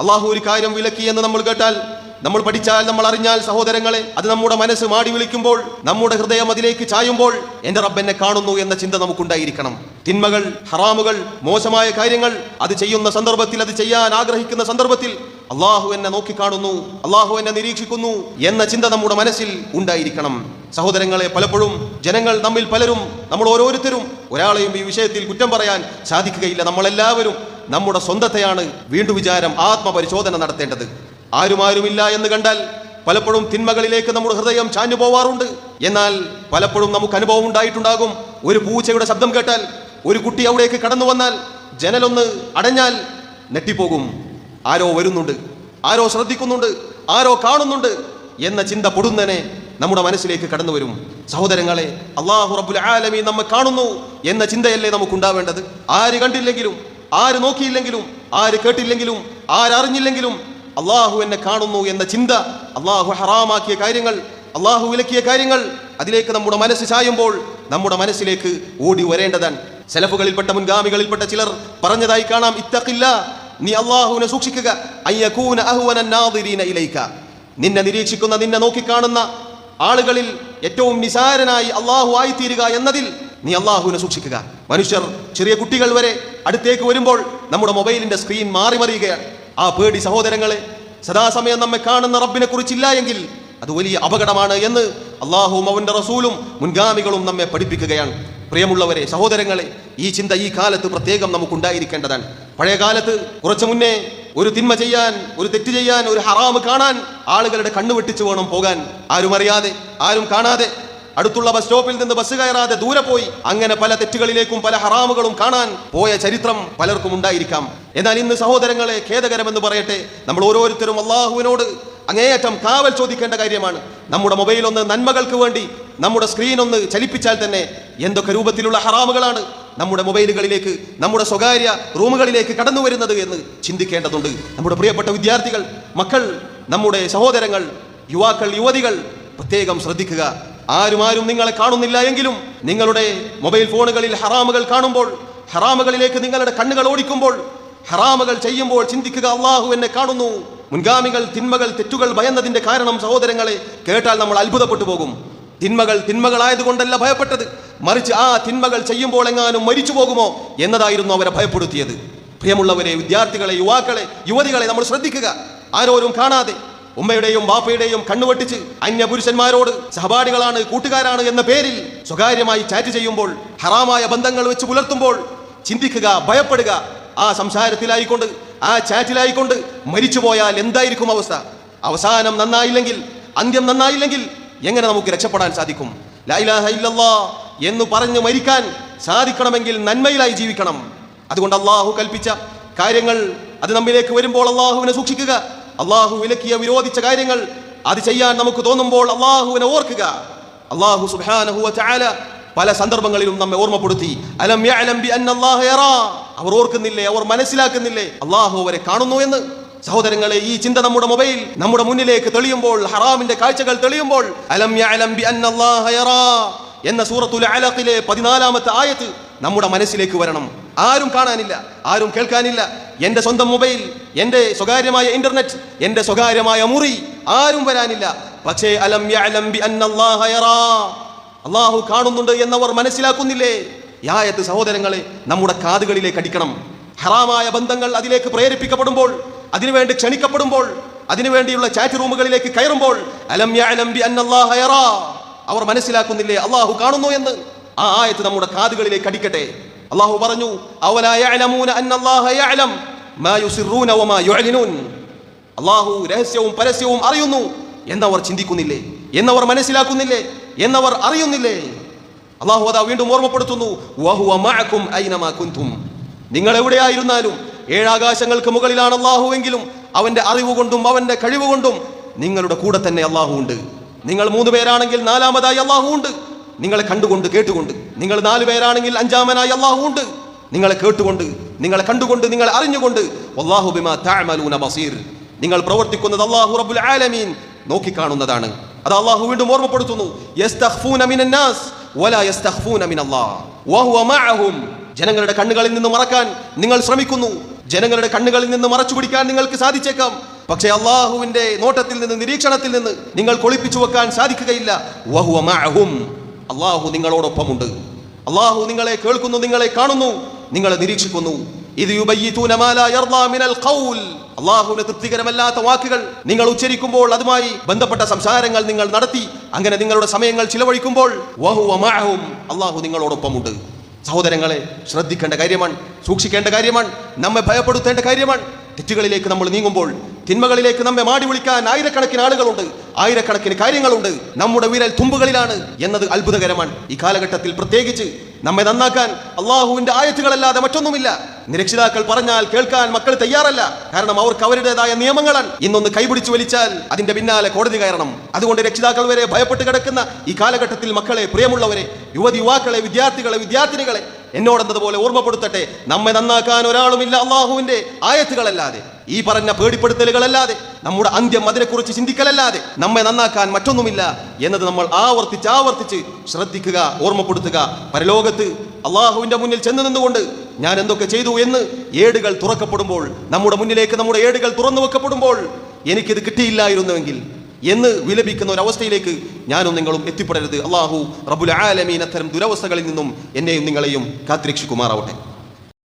അള്ളാഹു ഒരു കാര്യം വിലക്കി എന്ന് നമ്മൾ കേട്ടാൽ നമ്മൾ പഠിച്ചാൽ നമ്മൾ അറിഞ്ഞാൽ സഹോദരങ്ങളെ അത് നമ്മുടെ മനസ്സ് മാടി വിളിക്കുമ്പോൾ നമ്മുടെ ഹൃദയം അതിലേക്ക് ചായുമ്പോൾ എന്റെ റബ്ബെന്നെ കാണുന്നു എന്ന ചിന്ത നമുക്കുണ്ടായിരിക്കണം. തിന്മകൾ ഹറാമുകൾ മോശമായ കാര്യങ്ങൾ അത് ചെയ്യുന്ന സന്ദർഭത്തിൽ അത് ചെയ്യാൻ ആഗ്രഹിക്കുന്ന സന്ദർഭത്തിൽ അള്ളാഹു എന്നെ നോക്കിക്കാണുന്നു അള്ളാഹു എന്നെ നിരീക്ഷിക്കുന്നു എന്ന ചിന്ത നമ്മുടെ മനസ്സിൽ ഉണ്ടായിരിക്കണം. സഹോദരങ്ങളെ പലപ്പോഴും ജനങ്ങൾ നമ്മിൽ പലരും നമ്മൾ ഓരോരുത്തരും ഒരാളെയും ഈ വിഷയത്തിൽ കുറ്റം പറയാൻ സാധിക്കുകയില്ല. നമ്മളെല്ലാവരും നമ്മുടെ സ്വന്തത്തെയാണ് വീണ്ടും വിചാരം ആത്മപരിശോധന നടത്തേണ്ടത്. ആരുമാരുമില്ല എന്ന് കണ്ടാൽ പലപ്പോഴും തിന്മകളിലേക്ക് നമ്മുടെ ഹൃദയം ചാഞ്ഞു പോവാറുണ്ട്. എന്നാൽ പലപ്പോഴും നമുക്ക് അനുഭവം ഉണ്ടായിട്ടുണ്ടാകും. ഒരു പൂച്ചയുടെ ശബ്ദം കേട്ടാൽ ഒരു കുട്ടി അവിടേക്ക് കടന്നു വന്നാൽ ജനലൊന്ന് അടഞ്ഞാൽ നെട്ടിപ്പോകും ആരോ വരുന്നുണ്ട് ആരോ ശ്രദ്ധിക്കുന്നുണ്ട് ആരോ കാണുന്നുണ്ട് എന്ന ചിന്ത പൊടുന്നനെ നമ്മുടെ മനസ്സിലേക്ക് കടന്നു വരും. സഹോദരങ്ങളെ അള്ളാഹു റബ്ബുൽ ആലമി നമ്മെ കാണുന്നു എന്ന ചിന്തയല്ലേ നമുക്കുണ്ടാവേണ്ടത്? ആര് കണ്ടില്ലെങ്കിലും ആര് നോക്കിയില്ലെങ്കിലും ആര് കേട്ടില്ലെങ്കിലും ആരറിഞ്ഞില്ലെങ്കിലും അള്ളാഹു എന്നെ കാണുന്നു എന്ന ചിന്ത അള്ളാഹു ഹറാമാക്കിയ കാര്യങ്ങൾ അള്ളാഹു വിലക്കിയ കാര്യങ്ങൾ അതിലേക്ക് നമ്മുടെ മനസ്സ് ചായുമ്പോൾ നമ്മുടെ മനസ്സിലേക്ക് ഓടി വരേണ്ടതാണ്. സെലഫുകളിൽപ്പെട്ട മുൻഗാമികളിൽപ്പെട്ട ചിലർ പറഞ്ഞതായി കാണാം ഇത്തക്കില്ല നീ അള്ളാഹുവിനെ സൂക്ഷിക്കുക അയ്യകൂന അഹ്വന നാദിരീന ഇലൈക. നിന്നെ നിരീക്ഷിക്കുന്ന നിന്നെ നോക്കിക്കാണുന്ന ആളുകളിൽ ഏറ്റവും നിസാരനായി അള്ളാഹു ആയിത്തീരുക എന്നതിൽ നീ അള്ളാഹുവിനെ സൂക്ഷിക്കുക. മനുഷ്യർ ചെറിയ കുട്ടികൾ വരെ അടുത്തേക്ക് വരുമ്പോൾ നമ്മുടെ മൊബൈലിന്റെ സ്ക്രീൻ മാറി മറിയുകയാണ് ആ പേടി സഹോദരങ്ങളെ സദാസമയം നമ്മെ കാണുന്ന റബ്ബിനെ കുറിച്ചില്ല എങ്കിൽ അത് വലിയ അപകടമാണ് എന്ന് അള്ളാഹുവും അവന്റെ റസൂലും മുൻഗാമികളും നമ്മെ പഠിപ്പിക്കുകയാണ്. പ്രിയമുള്ളവരെ സഹോദരങ്ങളെ ഈ ചിന്ത ഈ കാലത്ത് പ്രത്യേകം നമുക്കുണ്ടായിരിക്കേണ്ടതാണ്. പഴയ കാലത്ത് കുറച്ചു മുന്നേ ഒരു തിന്മ ചെയ്യാൻ ഒരു തെറ്റ് ചെയ്യാൻ ഒരു ഹറാമ് കാണാൻ ആളുകളുടെ കണ്ണു വെട്ടിച്ചു വേണം പോകാൻ. ആരും അറിയാതെ ആരും കാണാതെ അടുത്തുള്ള ബസ് സ്റ്റോപ്പിൽ നിന്ന് ബസ് കയറാതെ ദൂരെ പോയി. അങ്ങനെ പല തെറ്റുകളിലേക്കും പല ഹറാമുകളും കാണാൻ പോയ ചരിത്രം പലർക്കും ഉണ്ടായിരിക്കാം. എന്നാൽ ഇന്ന് സഹോദരങ്ങളെ ഖേദകരമെന്ന് പറയട്ടെ നമ്മൾ ഓരോരുത്തരും അള്ളാഹുവിനോട് അങ്ങേയറ്റം കാവൽ ചോദിക്കേണ്ട കാര്യമാണ്. നമ്മുടെ മൊബൈൽ ഒന്ന് നന്മകൾക്ക് വേണ്ടി നമ്മുടെ സ്ക്രീൻ ഒന്ന് ചലിപ്പിച്ചാൽ തന്നെ എന്തൊക്കെ രൂപത്തിലുള്ള ഹറാമുകളാണ് നമ്മുടെ മൊബൈലുകളിലേക്ക് നമ്മുടെ സ്വകാര്യ റൂമുകളിലേക്ക് കടന്നു വരുന്നത് എന്ന് ചിന്തിക്കേണ്ടതുണ്ട്. നമ്മുടെ പ്രിയപ്പെട്ട വിദ്യാർത്ഥികൾ മക്കൾ നമ്മുടെ സഹോദരങ്ങൾ യുവാക്കൾ യുവതികൾ പ്രത്യേകം ശ്രദ്ധിക്കുക. ആരും ആരും നിങ്ങളെ കാണുന്നില്ല എങ്കിലും നിങ്ങളുടെ മൊബൈൽ ഫോണുകളിൽ ഹറാമുകൾ കാണുമ്പോൾ ഹറാമുകളിലേക്ക് നിങ്ങളുടെ കണ്ണുകൾ ഓടിക്കുമ്പോൾ ഹറാമുകൾ ചെയ്യുമ്പോൾ ചിന്തിക്കുക അള്ളാഹു എന്നെ കാണുന്നു. മുൻഗാമികൾ തിന്മകൾ തെറ്റുകൾ ഭയന്നതിന്റെ കാരണം സഹോദരങ്ങളെ കേട്ടാൽ നമ്മൾ അത്ഭുതപ്പെട്ടു പോകും. തിന്മകൾ തിന്മകളായതുകൊണ്ടല്ല ഭയപ്പെട്ടത്. മറിച്ച് ആ തിന്മകൾ ചെയ്യുമ്പോൾ എങ്ങാനും മരിച്ചു പോകുമോ എന്നതായിരുന്നു അവരെ ഭയപ്പെടുത്തിയത്. പ്രിയമുള്ളവരെ വിദ്യാർത്ഥികളെ യുവാക്കളെ യുവതികളെ നമ്മൾ ശ്രദ്ധിക്കുക. ആരോരും കാണാതെ ഉമ്മയുടെയും ബാപ്പയുടെയും കണ്ണുവെട്ടിച്ച് അന്യപുരുഷന്മാരോട് സഹപാഠികളാണ് കൂട്ടുകാരാണ് എന്ന പേരിൽ സ്വകാര്യമായി ചാറ്റ് ചെയ്യുമ്പോൾ ഹറാമായ ബന്ധങ്ങൾ വെച്ച് പുലർത്തുമ്പോൾ ചിന്തിക്കുക ഭയപ്പെടുക. ആ സംസാരത്തിലായിക്കൊണ്ട് ആ ചാറ്റിലായിക്കൊണ്ട് മരിച്ചുപോയാൽ എന്തായിരിക്കും അവസ്ഥ? അവസാനം നന്നായില്ലെങ്കിൽ അന്ത്യം നന്നായില്ലെങ്കിൽ എങ്ങനെ നമുക്ക് രക്ഷപ്പെടാൻ സാധിക്കും? ലാ ഇലാഹ ഇല്ലല്ലാ എന്ന് പറഞ്ഞു മരിക്കാൻ സാധിക്കണമെങ്കിൽ നന്മയിലായി ജീവിക്കണം. അതുകൊണ്ട് അള്ളാഹു കൽപ്പിച്ച കാര്യങ്ങൾ അത് നമ്മിലേക്ക് വരുമ്പോൾ അള്ളാഹുവിനെ സൂക്ഷിക്കുക. അള്ളാഹു വിലക്കിയ വിരോധിച്ച കാര്യങ്ങൾ അത് ചെയ്യാൻ നമുക്ക് തോന്നുമ്പോൾ അള്ളാഹുവിനെ ഓർക്കുക. അള്ളാഹു സുബ്ഹാനഹു വതആല പല സന്ദർഭങ്ങളിലും നമ്മെ ഓർമ്മപ്പെടുത്തി. അലം അവർ ഓർക്കുന്നില്ലേ അവർ മനസ്സിലാക്കുന്നില്ലേ അള്ളാഹു അവരെ കാണുന്നു എന്ന്? സഹോദരങ്ങളെ ഈ ചിന്ത നമ്മുടെ മൊബൈൽ നമ്മുടെ മുന്നിലേക്ക് തെളിയുമ്പോൾ ഹറാമിന്റെ കാഴ്ചകൾ തെളിയുമ്പോൾ അലം എന്ന സൂറത്തുൽ അലഖിലെ പതിനാലാമത്തെ ആയത്ത് നമ്മുടെ മനസ്സിലേക്ക് വരണം. ആരും കാണാനില്ല ആരും കേൾക്കാനില്ല. എന്റെ സ്വന്തം മൊബൈൽ എന്റെ സ്വകാര്യമായ ഇന്റർനെറ്റ് എന്റെ സ്വകാര്യമായ മുറി ആരും വരാനില്ല. പക്ഷേ അലം അള്ളാഹു കാണുന്നുണ്ട് എന്നവർ മനസ്സിലാക്കുന്നില്ലേ? യായത്ത് സഹോദരങ്ങളെ നമ്മുടെ കാതുകളിലേക്ക് അടിക്കണം. ഹറാമായ ബന്ധങ്ങൾ അതിലേക്ക് പ്രേരിപ്പിക്കപ്പെടുമ്പോൾ അതിനുവേണ്ടി ക്ഷണിക്കപ്പെടുമ്പോൾ അതിനുവേണ്ടിയുള്ള ചാറ്റ് റൂമുകളിലേക്ക് കയറുമ്പോൾ അലം അവർ മനസ്സിലാക്കുന്നില്ലേ അള്ളാഹു കാണുന്നു എന്ന്? ആ ആയത്ത് നമ്മുടെ കാതുകളിലേക്ക് അടിക്കട്ടെ. അള്ളാഹു പറഞ്ഞു അള്ളാഹു രഹസ്യവും പരസ്യവും അറിയുന്നു. എന്നവർ ചിന്തിക്കുന്നില്ലേ? എന്നവർ മനസ്സിലാക്കുന്നില്ലേ? എന്നവർ അറിയുന്നില്ലേ? അള്ളാഹു അതാ വീണ്ടും ഓർമ്മപ്പെടുത്തുന്നു നിങ്ങൾ എവിടെയായിരുന്നാലും ഏഴാകാശങ്ങൾക്ക് മുകളിലാണ് അള്ളാഹുവെങ്കിലും അവന്റെ അറിവ് കൊണ്ടും അവന്റെ കഴിവ് കൊണ്ടും നിങ്ങളുടെ കൂടെ തന്നെ അള്ളാഹു ഉണ്ട്. നിങ്ങൾ മൂന്ന് പേരാണെങ്കിൽ നാലാമതായി അള്ളാഹു ഉണ്ട്. നിങ്ങളെ കണ്ടുകൊണ്ട് കേട്ടുകൊണ്ട്. നിങ്ങൾ നാല് പേരാണെങ്കിൽ അഞ്ചാമനായി അള്ളാഹു ഉണ്ട്. നിങ്ങളെ കേട്ടുകൊണ്ട് നിങ്ങളെ കണ്ടുകൊണ്ട് നിങ്ങളെ അറിഞ്ഞുകൊണ്ട്. വല്ലാഹു ബിമാ ബസീർ. നിങ്ങൾ പ്രവർത്തിക്കുന്നത് അല്ലാഹു റബ്ബുൽ ആലമീൻ നോക്കിക്കാണുന്നതാണ്. അത് അള്ളാഹു വീണ്ടും ഓർമ്മപ്പെടുത്തുന്നു. ജനങ്ങളുടെ കണ്ണുകളിൽ നിന്ന് മറക്കാൻ നിങ്ങൾ ശ്രമിക്കുന്നു. ജനങ്ങളുടെ കണ്ണുകളിൽ നിന്ന് മറച്ചു പിടിക്കാൻ നിങ്ങൾക്ക് സാധിച്ചേക്കാം. പക്ഷേ അള്ളാഹുവിന്റെ നോട്ടത്തിൽ നിന്ന് നിരീക്ഷണത്തിൽ നിന്ന് നിങ്ങൾ കൊളിപ്പിച്ചു വെക്കാൻ സാധിക്കുകയില്ല. വഹുവ മഅഹും. അള്ളാഹു നിങ്ങളോടൊപ്പമുണ്ട് അള്ളാഹു നിങ്ങളെ കേൾക്കുന്നു നിങ്ങളെ കാണുന്നു നിങ്ങളെ നിരീക്ഷിക്കുന്നു ഇത്. അള്ളാഹുവിന് തൃപ്തികരമല്ലാത്ത വാക്കുകൾ നിങ്ങൾ ഉച്ചരിക്കുമ്പോൾ അതുമായി ബന്ധപ്പെട്ട സംസാരങ്ങൾ നിങ്ങൾ നടത്തി അങ്ങനെ നിങ്ങളുടെ സമയങ്ങൾ ചിലവഴിക്കുമ്പോൾ. അള്ളാഹു നിങ്ങളോടൊപ്പമുണ്ട് സഹോദരങ്ങളെ ശ്രദ്ധിക്കേണ്ട കാര്യമാണ് സൂക്ഷിക്കേണ്ട കാര്യമാണ് നമ്മെ ഭയപ്പെടുത്തേണ്ട കാര്യമാണ് തെറ്റുകളിലേക്ക് നമ്മൾ നീങ്ങുമ്പോൾ തിന്മകളിലേക്ക് നമ്മെ മാടി വിളിക്കാൻ ആയിരക്കണക്കിന് ആളുകളുണ്ട് ആയിരക്കണക്കിന് കാര്യങ്ങളുണ്ട്. നമ്മുടെ വിരൽ തുമ്പുകളിലാണ് എന്നത് അത്ഭുതകരമാണ്. ഈ കാലഘട്ടത്തിൽ പ്രത്യേകിച്ച് നമ്മെ നന്നാക്കാൻ അള്ളാഹുവിന്റെ ആയത്തുകളല്ലാതെ മറ്റൊന്നുമില്ല. നിരക്ഷിതാക്കൾ പറഞ്ഞാൽ കേൾക്കാൻ മക്കൾ തയ്യാറല്ല. കാരണം അവർക്ക് അവരുടേതായ നിയമങ്ങളാണ്. ഇന്നൊന്ന് കൈപിടിച്ചു വലിച്ചാൽ അതിന്റെ പിന്നാലെ കോടതി കയറണം. അതുകൊണ്ട് രക്ഷിതാക്കൾ വരെ ഭയപ്പെട്ട് കിടക്കുന്ന ഈ കാലഘട്ടത്തിൽ മക്കളെ പ്രിയമുള്ളവരെ യുവതി യുവാക്കളെ വിദ്യാർത്ഥികളെ വിദ്യാർത്ഥിനികളെ എന്നോടെന്നതുപോലെ ഓർമ്മപ്പെടുത്തട്ടെ. നമ്മെ നന്നാക്കാൻ ഒരാളുമില്ല അള്ളാഹുവിന്റെ ആയത്തുകളല്ലാതെ ഈ പറഞ്ഞ പേടിപ്പെടുത്തലുകളല്ലാതെ നമ്മുടെ അന്ത്യം അതിനെക്കുറിച്ച് ചിന്തിക്കലല്ലാതെ നമ്മെ നന്നാക്കാൻ മറ്റൊന്നുമില്ല എന്നത് നമ്മൾ ആവർത്തിച്ച് ആവർത്തിച്ച് ശ്രദ്ധിക്കുക ഓർമ്മപ്പെടുത്തുക. പരലോകത്ത് അള്ളാഹുവിന്റെ മുന്നിൽ ചെന്ന് നിന്നുകൊണ്ട് ഞാൻ എന്തൊക്കെ ചെയ്തു എന്ന് ഏടുകൾ തുറക്കപ്പെടുമ്പോൾ നമ്മുടെ മുന്നിലേക്ക് നമ്മുടെ ഏടുകൾ തുറന്നു വെക്കപ്പെടുമ്പോൾ എനിക്കിത് കിട്ടിയില്ലായിരുന്നുവെങ്കിൽ എന്ന് വിലപിക്കുന്ന ഒരു അവസ്ഥയിലേക്ക് ഞാനും നിങ്ങളും എത്തിപ്പെടരുത്. അള്ളാഹു റബുൽ ആലമീൻ അത്തരം ദുരവസ്ഥകളിൽ നിന്നും എന്നെയും നിങ്ങളെയും കാത്തിരക്ഷിക്കുമാറാവട്ടെ.